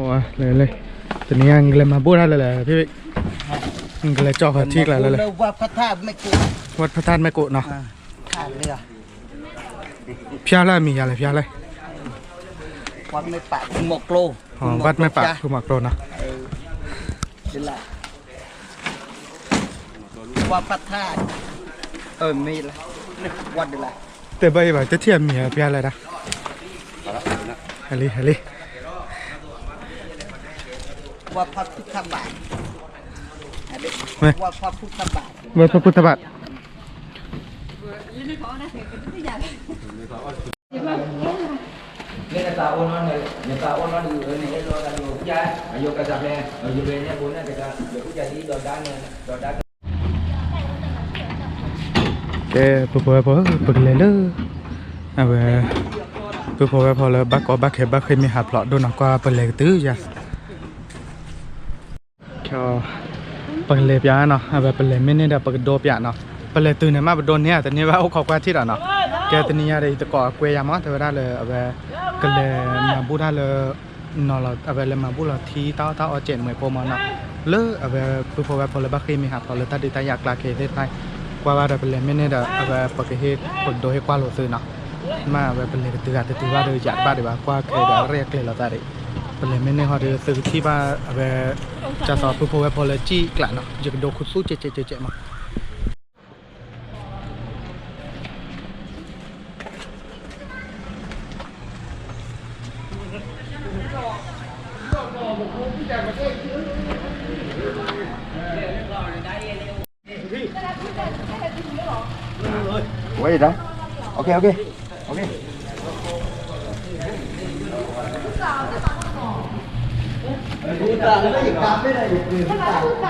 Ủa, lấy lấy. Từ này anh lên mà bút ra là là พี่ anh lấy cho họ chiếc là là เรา là ว่าพระธาตุไม่กลัววัดพระธาตุแม่โกะเนาะท่าเรือพยาละมีอะไรพยาละวัดไม่ปะคุณหมกโลอ๋อวัดแม่ปะคือหมักโรนเนาะเออนี่แหละว่าพระธาตุเออมีละวัดนี่แหละแต่ใบว่าจะเทียมมีพยาอะไรนะฮัลโหลฮัลโหล ว่าพระพุทธบาทอันนี้เว้ยว่าพระพุทธบาทวัดพระพุทธบาท Ini kata orang ni, kata orang di ni ni orang di Jogja, ayo kata ni, ayo ni punya kata Jogja di Dodan ni, Dodan แกปะปะปะปะเลยเลยอะเว้ยปะปะพอแล้วบักก็บักเห็บบักเคยมีหาปลอดโดนเอาก็ปะเลยตื้อจ้ะ ပကလေပြာနော်အဘပလေမင်းနဲ့ပကဒေါ်ပြနော်ပလေသူနေမှာပဒေါ်နေရတနေပါဟုတ်ခောက်ကွာထိတာနော်ကဲတနေရတဲ့တကောကွဲရမှာတဝရလေအဘကလေမဘူဒါလေနော်လာအဘလေမဘူလာသီတာတာအကျင့်မွေပေါ်မနော်လေအဘပူဖော်ဘပလေဘခိမီဟာပလေတတိတယကလာခေတဲ့တိုင်းကွာရပလေမင်းနဲ့အဘပကဟေပဒေါ်ဟေကွာလို့သူနော်မှာပဲပလေတူတာတူပါတော့ရပါတယ်ပါကွာခေတာရက်လေလာတာတဲ့ bởi mình nên họ được từ khi ba về cha sọ phù phụ về policy lại nó giờ đồ khúc sút chạy chạy chạy chạy mà quay gì đó ok ok. Ok. พุทธแล้วก็อย่างกราบไม่ได้อย่างอื่นพุทธ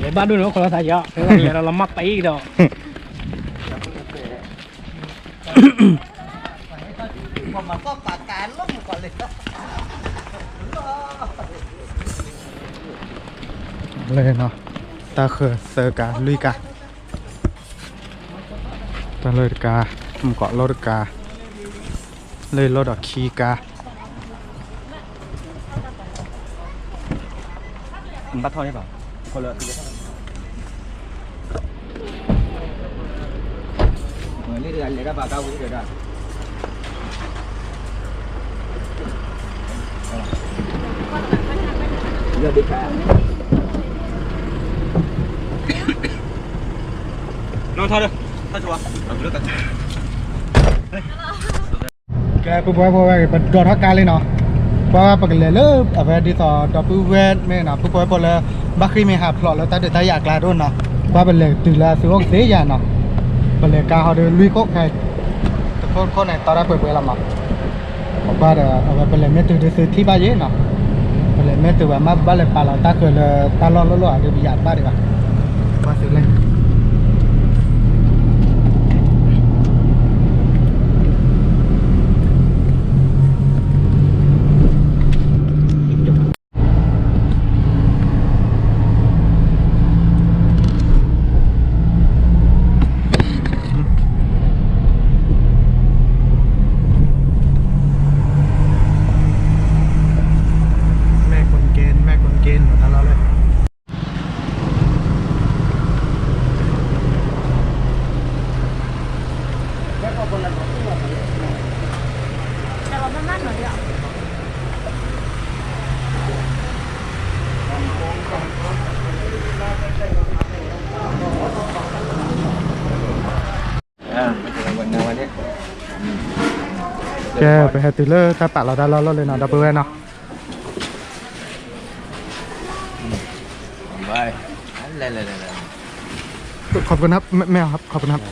phải bảo là tầm hô đó. Ta ta ta ta cái phần nó giờ lắm như rồi. Rồi, rồi để chấp về qua vậy à? Không phải đâu. Lên đưa đi quay. Giờ ba lên đưa nâng thôi này. để ba đứa nữa còn là thầy vậy thế là là mắt tay đâu พอมาก็ปากการล่มก่อนเลย lên nó ta khờ sơ cả lui cả ta lời cả không có lô được cả lời lô được khi cả Bắt thôi đi bảo. Còn lợn thì Lên đi lấy ra bà cao cũng được rồi. Giờ đi cả. Nó thôi được. Thôi chùa. Ở nước cả. แกปุ๊บปุ๊บปุ๊บปุ๊บโดนทักการเลยเนาะเพราะว่าปกติเลยเอาไปดีต่อดอกปุ๊บเวทไม่เนาะปุ๊บปุ๊บปุ๊บเลยบักคีไม่หาพลอตแล้วแต่เดี๋ยวถ้าอยากลาด้วยเนาะว่าเป็นเลยตื่นแล้วซื้อของเสียอย่างเนาะ เป็นเลยการเขาเดินลุยก็ใครแต่คนคนไหนตอนแรกเปิดเผยละมั้งผมว่าเดี๋ยวเอาไปเป็นเลยไม่ตื่นซื้อที่บ้านเยอะเนาะเป็นเลยไม่ตื่นว่ามาบ้านเลยปลาเราตาเคยเลยตาล้อล้อล้อเดี๋ยวไปหยาดบ้านดีกว่ามาซื้อเลย แม่คนเกณฑ์แม่คนเกณฑ์หมดแล้วเลย Kalau benar no ya. À, mình nào đấy. แกไปให้ติเลอร์ถ้าปะเราได้เราเลยเนาะดับเบิลแวนเนาะ Vậy. Lên lên lên. ขอบคุณครับแม่แม่ครับขอบคุณครับ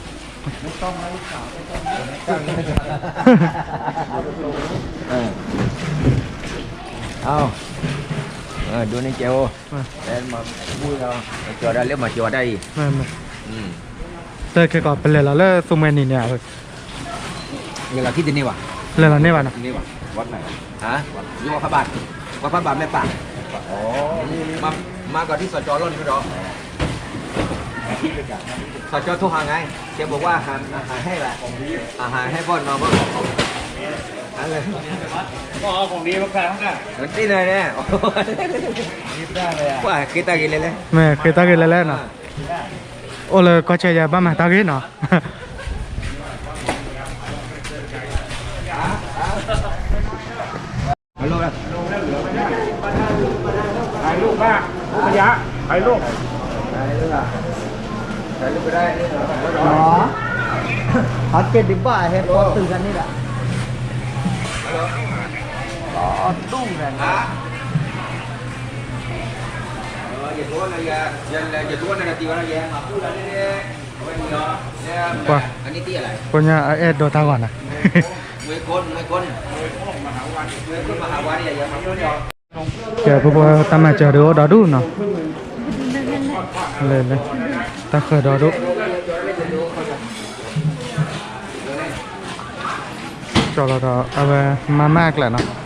Ờ. Không. Ờ, đưa lên chèo. Em mà vui đâu, chờ đây nếu mà chờ đây. แม่น Ừ. ๆแต่แค่ก็เป็นเลยแล้วสุเมนี่เนี่ยเว้ย Như là cái gì này à? เลยแล้วเนี่ยว่ะนะ Này à? Quán này. Hả? Nhưng mà các bạn, có các bạn mẹ bạn. Ồ. Mà mà có đi sờ chó luôn cái đó. Sờ chó thu hàng ngay. Chị บอกว่าอาหารอาหารให้แหละอา เลยก่อนเป็นเลยละเลิกซูเมนิเนี่ยเลยเวลาที่ดินนี่วะเลยละเนี่ยวะนนะนี่วะวัดไหนฮะนี่วัดพระบาทวัดพระบาทแม่ป่าอ๋อนี่มามาก่อนที่สจร่อนพี่รอสจทุกหางไงเจมบอกว่าอาหารอาหารให้ละอาหารให้พ่อนอนพ่อของอะไรก็เอาของดีมาขายข้างหน้านี่เลยเนี่ยคิดได้เลยอะว่าคิดได้กินเลยเลยแม่คิดได้กินเลยแล้วนะ โอ้เลยก็จะยาบ้ามาตากินเนาะไปลูกนะไปลูกบ้าลูกขยะไปลูกไปลูกอ่ไปลูกไปได้หรอเขาเจ็ดดิบ้าเฮ็ดพอตื่นกันนี่แหละอ๋อตุ้งแรงนะ ฮัลโหลเออฮะเดี๋ยวให้ถือในคลิปรถนี่เรียกได้อ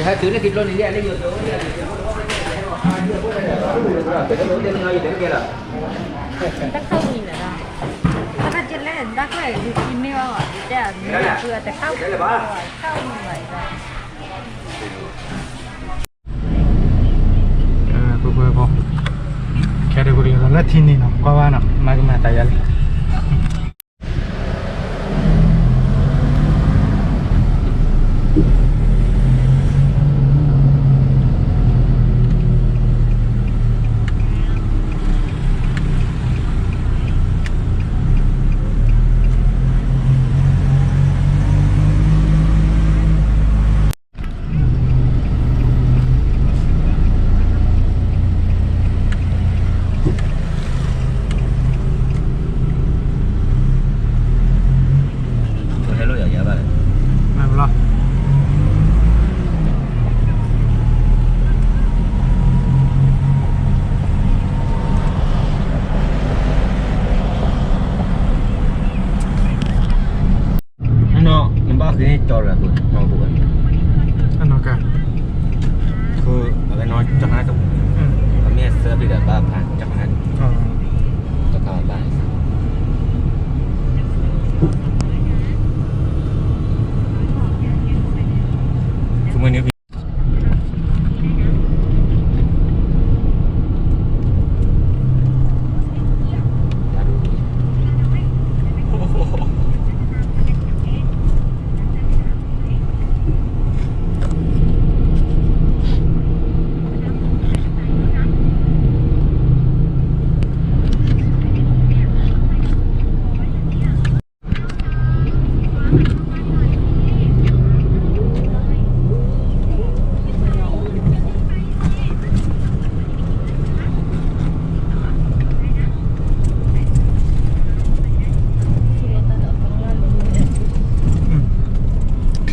ยวเดี๋ยว Tắc khâu nhìn ở đâu? Tắc khâu trên lên, tắc khâu thì im mêu à, để à, mình là vừa tắc khâu rồi, khâu như vậy rồi. เออเพื่อพอแค่เดี๋ยวกูเรียนแล้วที่นี่เนาะก็ว่าเนาะมาก็มาแต่ยันไม่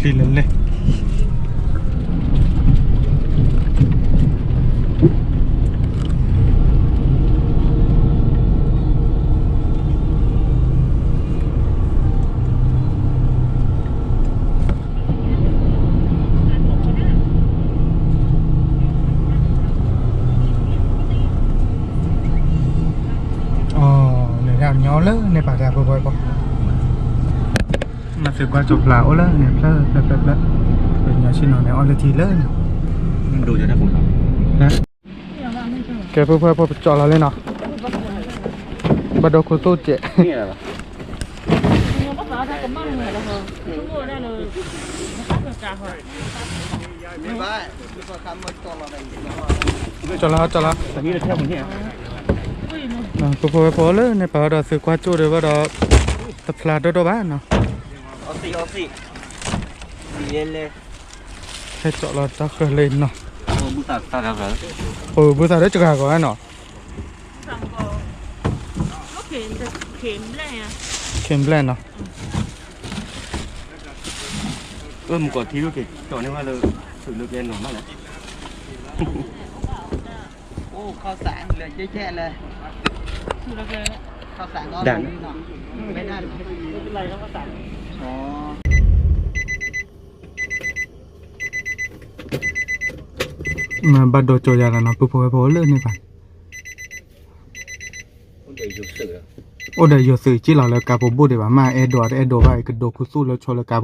ഫീലല്ലേ ờ, nhỏ lớn này bà ra vừa vừa con สึกว่าจบลาโอ้ละเนี่ยแป๊บแป๊บแป๊บบเป็นยาชิโนเนี่ยออนเลทีเลิศมันดูจะได้ผมนะแกเพื่อเพื่อพอจอดเราเลยเนาะบัดดคุตู้เจ๊นี่ะไระจอดแล้วจอดแล้วตอนนี้เราเที่ยวคนนี้ปุ๊บปุ๊บมเลยในป่าเราซื้อกว่าจู่เลยว่าเราตะพลาดด้วยบ้านเนาะ Oxy, oxy. Biele. Chỗ là ta cơ lên nó. Ừ, bữa ta ta ra rồi. Ừ, bữa ta đấy chụp gà của anh nó. Khem lên nọ Ừ, một quả thí luôn kì. Chỗ này mà là thử lực lên nó mà này. Ô, kho sản là chơi chẹ là. Kho sản đó. Đàn. Bên này. Cái này không có sản. เราแล้วกาโบบูเดี๋ยวมาเอดอร์เอดอร์ไปกระโดคุสู้แล้วชอแล้วกาโ